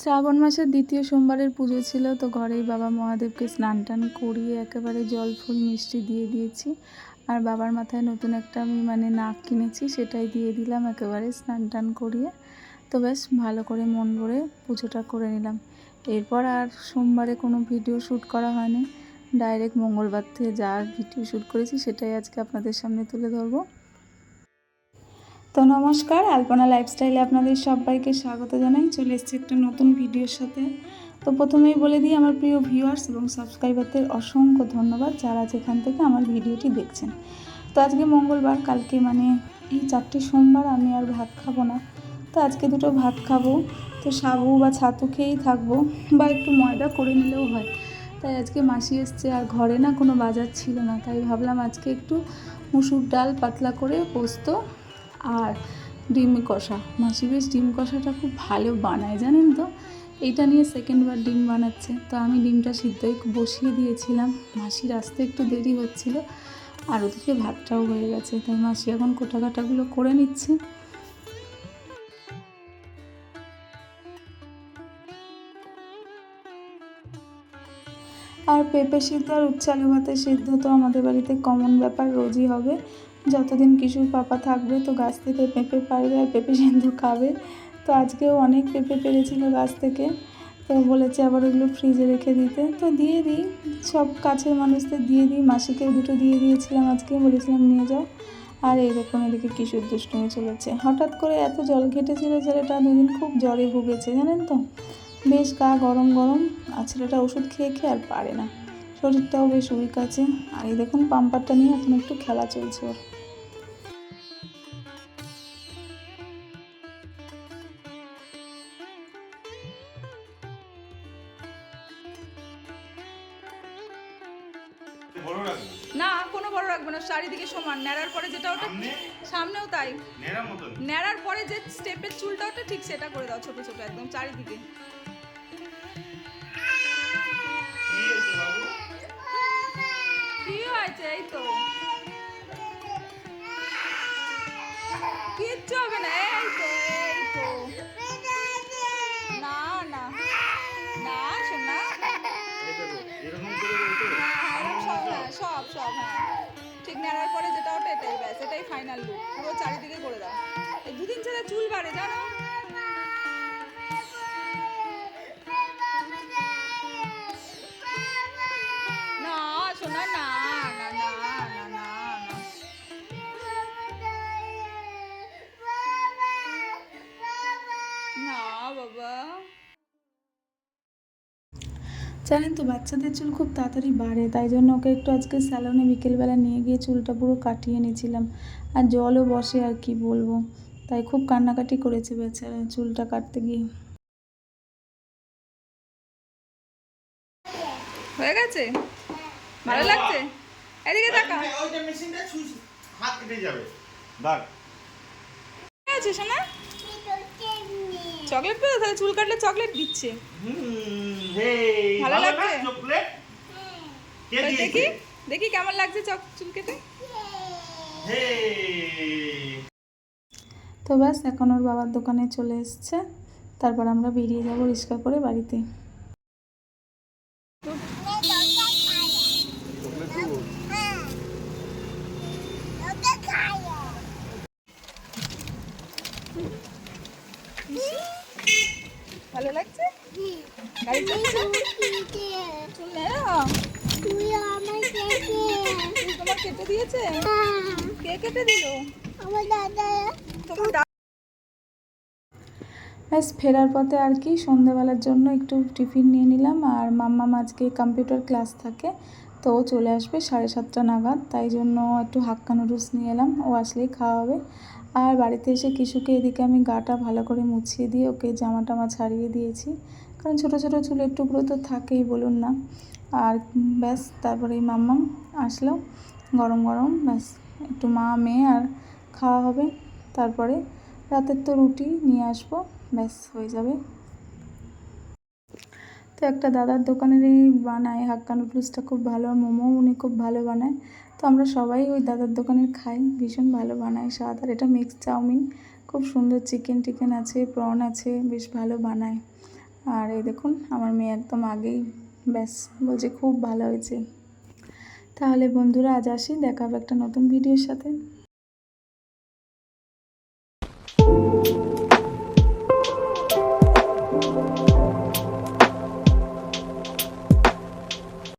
শ্রাবণ মাসের দ্বিতীয় সোমবারের পুজো ছিল, তো ঘরেই বাবা মহাদেবকে স্নান টান করিয়ে একেবারে জল, ফুল, মিষ্টি দিয়ে দিয়েছি। আর বাবার মাথায় নতুন একটা আমি মানে নাক কিনেছি, সেটাই দিয়ে দিলাম একেবারে স্নান টান করিয়ে। তো বেশ ভালো করে মন ভরে পুজোটা করে নিলাম। এরপর আর সোমবারে কোনো ভিডিও শ্যুট করা হয়নি। ডাইরেক্ট মঙ্গলবার থেকে যা ভিডিও শ্যুট করেছি, সেটাই আজকে আপনাদের সামনে তুলে ধরবো। তো নমস্কার, আলপনা লাইফস্টাইলে আপনাদের সবাইকে স্বাগত জানাই। চলে এসেছি একটা নতুন ভিডিওর সাথে। তো প্রথমেই বলে দিই, আমার প্রিয় ভিউয়ার্স এবং সাবস্ক্রাইবারদের অসংখ্য ধন্যবাদ যারা যেখান থেকে আমার ভিডিওটি দেখছেন। তো আজকে মঙ্গলবার, কালকে মানে এই চারটে সোমবার আমি আর ভাত খাব না। তো আজকে দুটো ভাত খাব। তো সাবু বা ছাতু খেয়েই থাকব বা একটু ময়দা করে নিলেও হয়। তাই আজকে মাসি এসছে আর ঘরে না কোনো বাজার ছিল না। তাই ভাবলাম আজকে একটু মুসুর ডাল পাতলা করে পোস্ত আর ডিম কষা। মাসি বেশ ডিম কষাটা খুব ভালো বানায়, জানেন তো? এইটা নিয়ে সেকেন্ডবার ডিম বানাচ্ছে। তো আমি ডিমটা সিদ্ধই বসিয়ে দিয়েছিলাম। মাসির আসতে একটু দেরি হচ্ছিল, আর ওদিকে ভাতটাও হয়ে গেছে। তাই মাসি এখন কোটা কাটাগুলো করে নিচ্ছে। আর পেঁপে সিদ্ধ আর উচ্চালু ভাতের সিদ্ধ তো আমাদের বাড়িতে কমন ব্যাপার, রোজই হবে। যতদিন কিশোর পাপা থাকবে তো গাছ থেকে পেঁপে পারবে আর পেঁপে সিদ্ধ খাবে। তো আজকেও অনেক পেঁপে পেরেছিল গাছ থেকে। তো বলেছে আবার ওগুলো ফ্রিজে রেখে দিতে। তো দিয়ে দিই। সব কাছের মানুষদের দিয়ে দিই। মাসিকে দুটো দিয়ে দিয়েছিলাম আজকে। বলেছিলাম, নিয়ে যাও। আর এইরকম এদিকে কিশোর দুষ্টুমি চলেছে। হঠাৎ করে এত জল ঘেটেছিল ছেলেটা, দুদিন খুব জ্বরে ভুগেছে, জানেন তো? বেশ গা গরম গরম। আর ছেলেটা ওষুধ খেয়ে খেয়ে আর পারে না। শরীরটাও বেশ উইক আছে আর এই দেখুন, পাম্পারটা নিয়ে এখন একটু খেলা চলছে ওর। না কোনো বড় রাখবে না চারিদিকে সমান। ন্যাড়ার পরে যেটা ওটা সামনেও তাই। নেড়া মতন? ন্যাড়ার পরে যে স্টেপের চুলটা ওটা ঠিক সেটা করে দাও ছোট ছোট একদম চারিদিকে। কি হয়েছে এই তো। কিচ্ছু হবে না এই তো সব হ্যাঁ। ঠিক নেওয়ার পরে যেটা ওটা এটাই, ব্যাস, এটাই ফাইনাল লুক পুরো চারিদিকে করে দাও। এই দুদিন ছাড়া চুল বাড়ে, জানো? জানেন তো বাচ্চাদের চুল খুব তাড়াতাড়ি বাড়ে তাই জন্য ওকে একটু আজকে স্যালনে বিকেলবেলা নিয়ে গিয়ে চুলটা পুরো কাটিয়ে নিয়েছিলাম। আর জলও বসে আর কি বলব তাই খুব কান্নাকাটি করেছে বেচারা চুলটা কাটতে গিয়ে। হয়ে গেছে? ভালো লাগছে? এদিকে তাকা ওইটা মেশিনটা ছুঁচ হাত কেটে যাবে। দাগ আছে শোনা চকলেট পেয়ে তাহলে চুল কাটলে চকলেট দিচ্ছে। হুম হে ভালো লাগছে? চকলেট? কে এবার দেখি দেখি কেমন লাগছে চক চুল কেটে। হে তো ব্যাস এখন ওর বাবার দোকানে চলে এসছে। তারপর আমরা বেরিয়ে যাব রিক্সা করে বাড়িতে। ভালো লাগছে? ব্যাস, ফেরার পথে আর কি সন্ধ্যাবেলার জন্য একটু টিফিন নিয়ে নিলাম, আর মাম্মা আজকে কম্পিউটার ক্লাস থাকে, তো চলে আসবে সাড়ে সাতটা নাগাদ, তাই জন্য একটু হাক্কা নুডলস নিয়ে এলাম, ও আসলেই খাওয়া হবে। আর বাড়িতে এসে কিশুকে এদিকে আমি গাটা ভালো করে মুছিয়ে দিয়ে ওকে জামা টামা ছাড়িয়ে দিয়েছি। কারণ ছোটো ছোটো চুলের টুকরো তো থাকেই, বলুন না। আর ব্যাস, তারপরে এই আসলো, গরম গরম, ব্যাস, একটু মা, মেয়ে আর খাওয়া হবে। তারপরে রাতের তো রুটি নিয়ে আসব, ব্যাস, হয়ে যাবে। তো একটা দাদার দোকানেরই বানায় হাক্কা নুডলসটা খুব ভালো মোমো উনি খুব ভালো বানায়। তো আমরা সবাই ওই দাদার দোকানের খাই, ভীষণ ভালো বানায় স্বাদ। আর এটা মিক্সড চাউমিন, খুব সুন্দর চিকেন টিকেন আছে প্রন আছে, বেশ ভালো বানায়। আর এই দেখুন, আমার মেয়ে একদম আগেই ব্যাস, বলছে খুব ভালো হয়েছে। তাহলে বন্ধুরা, আজ আসি দেখাবো একটা নতুন ভিডিওর সাথে।